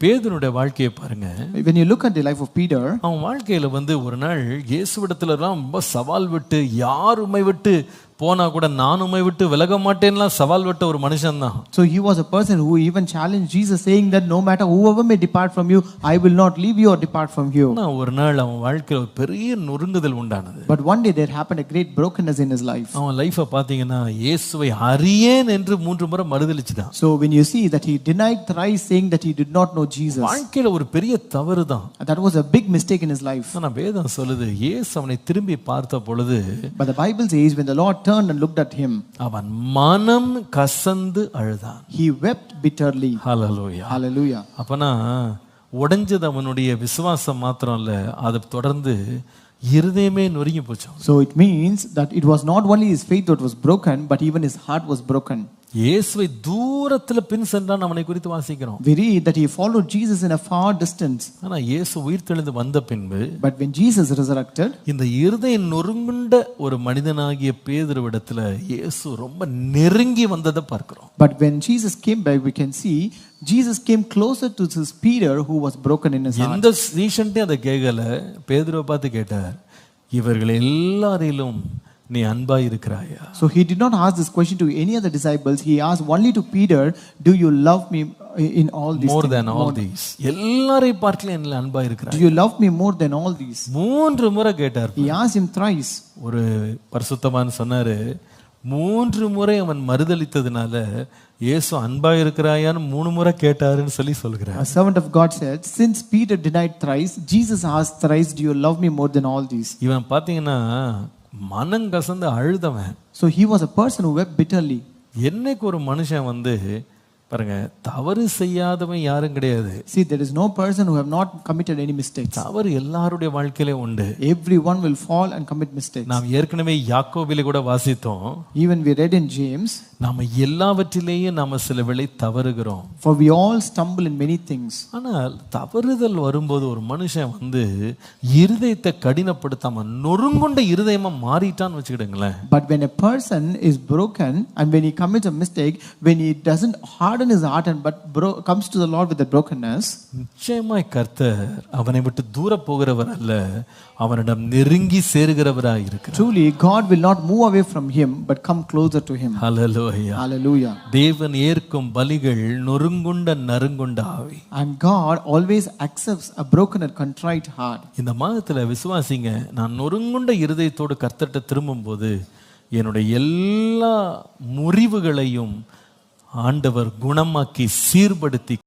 பேதுனுடைய வாழ்க்கையை பாருங்க. When you look at the life of Peter, அவன் வாழ்க்கையில வந்து ஒரு நாள் இயேசுவிடத்துலலாம் ரொம்ப சவால் விட்டு யார் உமை விட்டு போனா கூட நான் உமை விட்டு விலக மாட்டேன்லாம் சவால் விட்ட ஒரு மனுஷன் தான் so he was a person who even challenged Jesus, saying that no matter whoever may depart from you, I will not leave you or depart from you. ஆனா ஒரு நாள் அவன் வாழ்க்கையில ஒரு பெரிய நொறுங்குதல் உண்டானது But one day there happened a great brokenness in his life. அவன் லைஃபை பார்த்தீங்கன்னா இயேசுவை அறியேன் என்று மூன்று முறை மறுதளிச்சுட்டான் So when you see that he denied thrice, saying that he did not know Jesus, வாழ்க்கையில ஒரு பெரிய தவறு தான் that was a big mistake in his life. ஆனா வேதம் சொல்லுது இயேசு அவனை திரும்பி பார்த்த பொழுது But the Bible says when the Lord turned and looked at him, அவன் மனம் கசந்து அழுதான் he wept bitterly. Hallelujah Hallelujah. அப்பனா உடைஞ்சது அவனுடைய விசுவாசம் மாத்திரம் இல்ல அதை தொடர்ந்து இருதயமே நொறுங்கி போச்சு So it means that it was not only his faith that was broken, but even his heart was broken. இயேசுவை தூரத்துல பின் சென்றான் அவனை குறித்து வாசிக்கிறோம் We read that he followed Jesus in a far distance. ஆனா இயேசு உயிர்த்தெழுந்து வந்த பின்பு But when Jesus resurrected, இந்த இருதயம் நொறுங்குண்ட ஒரு மனிதனாகிய பேதுருவிடத்துல இயேசு ரொம்ப நெருங்கி வந்ததை பார்க்கிறோம் but when Jesus came back, we can see Jesus came closer to this Peter who was broken in his heart. எந்த ரீசன்ட்டே அதை கேட்கல பேதுருவை பார்த்து கேட்டார் இவர்கள் எல்லாரிலும் நீ அன்பா இருக்கிறாயா So he did not ask this question to any other disciples. He asked only to Peter, Do you love me in all these more things? Then all these எல்லாரையும் பார்க்கல என்ன அன்பா இருக்கிறாய் Do you love me more than all these? மூன்று முறை கேட்டார் He asked him thrice. ஒரு பரிசுத்தமான் சொன்னாரு மூன்று முறை அவன் மறுதளித்ததுனால இயேசு அன்பா இருக்கிறாயான்னு மூணு முறை கேட்டாருன்னு சொல்லி சொல்கிறார் A servant of God said, Since Peter denied thrice, Jesus asked thrice, Do you love me more than all these? இவன் பாத்தீங்கன்னா மனம் கசந்து அழுதவன் he was a person who wept bitterly. என்னைக்கு ஒரு மனுஷன் வந்து பாருங்க தவறு செய்யாதவன் யாரும் கிடையாது See, there is no person who have not committed any mistakes. தவறு எல்லாருடைய வாழ்க்கையிலே உண்டு Everyone will fall and commit mistakes. நாம் ஏற்கனவே யாக்கோபிலே கூட வாசித்தோம் Even we read in James, நாம எல்லாவற்றிலேயும் நாம சில வேளை தவறுகிறோம் for we all stumble in many things. ஆனால் தவறுதல் வரும்போது ஒரு மனுஷன் வந்து இருதயத்தை கடினப்படுத்தாம நொறுங்குண்ட இருதயமா மாறிட்டான்னு வச்சுக்கிடுங்களேன் But when a person is broken and when he commits a mistake, when he doesn't harden his heart and but bro- comes to the Lord with the brokenness, நிச்சயமாய் கர்த்தர் அவனை விட்டு தூர போகிறவர் அல்ல அவனிடம் நெருங்கி சேருகிறவராய் இருக்கிறார் truly God will not move away from him but come closer to him. Hallelujah Hallelujah. தேவன் ஏற்கும் பலிகள் நொறுங்குண்ட நறுங்குண்ட ஆவி And God always accepts a broken and contrite heart. இந்த மாதத்துல விசுவாசிங்க நான் நொறுங்குண்ட இருதயத்தோடு கர்த்தர்ட்ட திரும்பும்போது என்னுடைய எல்லா முறிவுகளையும் ஆண்டவர் குணமாக்கி சீர்படுத்தி